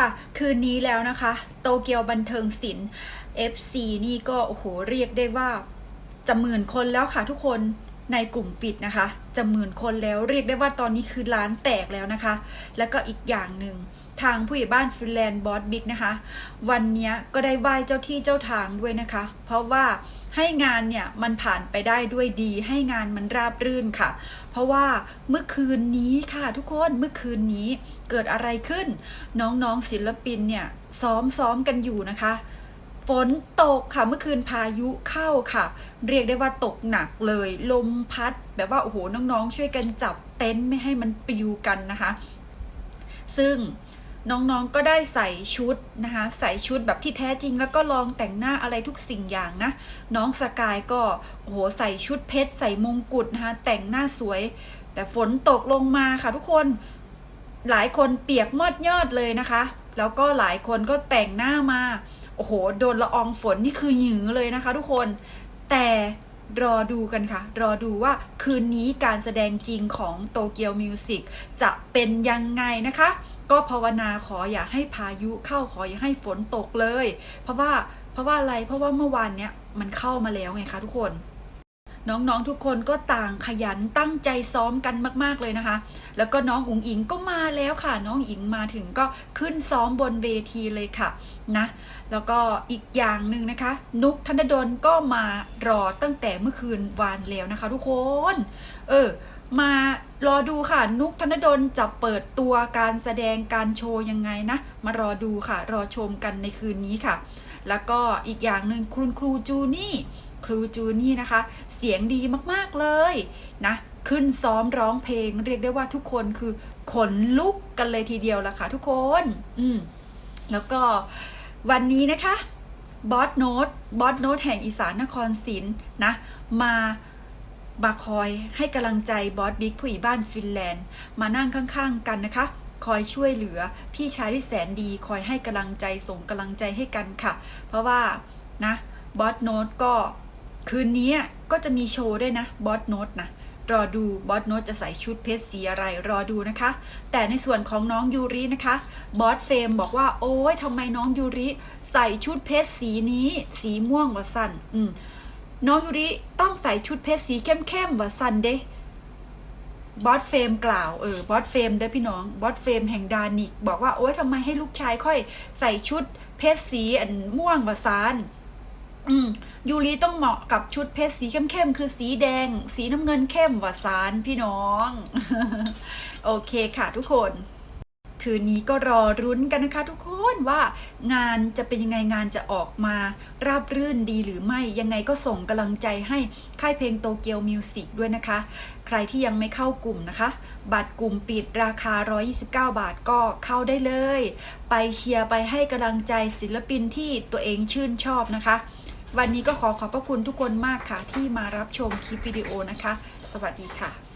ค่ะ คืนนี้แล้วนะคะ โตเกียวบันเทิงศิลป์ FC นี่ก็โอ้โหเรียกได้ว่าจะหมื่นคนแล้วค่ะทุกคน ในกลุ่มปิดนะคะจะหมื่นคนแล้วเรียกได้ว่าตอนนี้คือร้านแตกแล้วนะคะ แล้วก็อีกอย่างหนึ่งทางผู้ใหญ่บ้านฟินแลนด์บอสบิ๊กนะคะ วันนี้ก็ได้ไหว้เจ้าที่เจ้าทางด้วยนะคะ เพราะว่าให้งานเนี่ยมันผ่านไปได้ด้วยดี ให้งานมันราบรื่นค่ะ เพราะว่าเมื่อคืนนี้ค่ะทุกคนเมื่อคืนนี้เกิดอะไรขึ้น น้องๆศิลปินเนี่ยซ้อมซ้อมกันอยู่นะคะ ฝนตกค่ะเมื่อคืนพายุเข้าค่ะ เรียกได้ว่าตกหนักเลย ลมพัด แบบว่าโอ้โหน้องๆ ช่วยกันจับเต็นท์ไม่ให้มันปลิวกันนะคะ ซึ่งน้องๆ ก็ได้ใส่ชุดนะคะ ใส่ชุดแบบที่แท้จริง แล้วก็ลองแต่งหน้าอะไรทุกสิ่งอย่างนะ น้องสกายก็โอ้โหใส่ชุดเพชร ใส่มงกุฎนะคะแต่งหน้าสวย แต่ฝนตกลงมาค่ะทุกคนหลายคนเปียกมอดยอดเลยนะคะ แล้วก็หลายคนก็แต่งหน้ามา โอ้โห โดนละอองฝนนี่คือหยือเลยนะคะทุกคน แต่รอดูกันค่ะ รอดูว่าคืนนี้การแสดงจริงของโตเกียวมิวสิกจะเป็นยังไงนะคะ ก็ภาวนาขออย่าให้พายุเข้าขออย่าให้ฝนตกเลย เพราะว่าเพราะว่าอะไรเพราะว่าเมื่อวานเนี้ยมันเข้ามาแล้วไงคะทุกคน น้องๆทุกคนก็ต่างขยันตั้งใจซ้อมกันมาก ๆเลยนะคะ แล้วก็น้องอุ๋งอิงก็มาแล้วค่ะ น้องอิงมาถึงก็ขึ้นซ้อมบนเวทีเลยค่ะนะแล้วก็อีกอย่างหนึ่งนะคะ นุกธนดลก็มารอตั้งแต่เมื่อคืนวานแล้วนะคะ ทุกคน เออมารอดูค่ะ นุกธนดลจะเปิดตัวการแสดงการโชว์ยังไงนะ มารอดูค่ะ รอชมกันในคืนนี้ค่ะ แล้วก็อีกอย่างหนึ่งคุณครูจูนี่ ครูจูนี่นะคะ เสียงดีมากๆเลยนะขึ้นซ้อมร้องเพลง เรียกได้ว่าทุกคนคือขนลุกกันเลยทีเดียวละค่ะทุกคน อืมแล้วก็วันนี้นะคะบอสโนตบอสโนตแห่งอีสานนครศรีนะมามาคอยให้กำลังใจบอสบิ๊กผู้ใหญ่บ้านฟินแลนด์ มานั่งข้างๆกันนะคะ คอยช่วยเหลือพี่ชายที่แสนดี คอยให้กำลังใจส่งกำลังใจให้กันค่ะ เพราะว่านะบอสโนตก็ คืนนี้ก็จะมีโชว์ด้วยนะบอสโนตนะรอดูบอสโนตจะใส่ชุดเพชรสีอะไรรอดูนะคะ แต่ในส่วนของน้องยูรินะคะบอสเฟมบอกว่าโอ้ยทำไมน้องยูริ ใส่ชุดเพชรสีนี้ สีม่วงวะสันอืมน้องยูริต้องใส่ชุดเพชรสีเข้มๆวะสันเด้บอสเฟมกล่าวเออบอสเฟมเด้อพี่น้องบอสเฟมแห่งดานิก บอกว่าโอ้ยทำไมให้ลูกชายค่อย ใส่ชุดเพชรสีอันม่วงวะซัน อืมยูริต้องเหมาะกับชุดเพชรสีเข้มๆ คือสีแดง สีน้ำเงินเข้มหวาสารพี่น้อง โอเคค่ะทุกคน คืนนี้ก็รอรุ้นกันนะคะทุกคนว่างานจะเป็นยังไงงานจะออกมา ราบรื่นดีหรือไม่ยังไงก็ส่งกำลังใจให้ค่ายเพลงโตเกียวมิวสิกด้วยนะคะ ใครที่ยังไม่เข้ากลุ่มนะคะ บัตรกลุ่มปิดราคา 129 บาทก็เข้าได้เลย ไปเชียร์ไปให้กำลังใจศิลปินที่ตัวเองชื่นชอบนะคะ วันนี้ก็ขอขอบพระคุณทุกคนมากค่ะ ที่มารับชมคลิปวิดีโอนะคะ สวัสดีค่ะ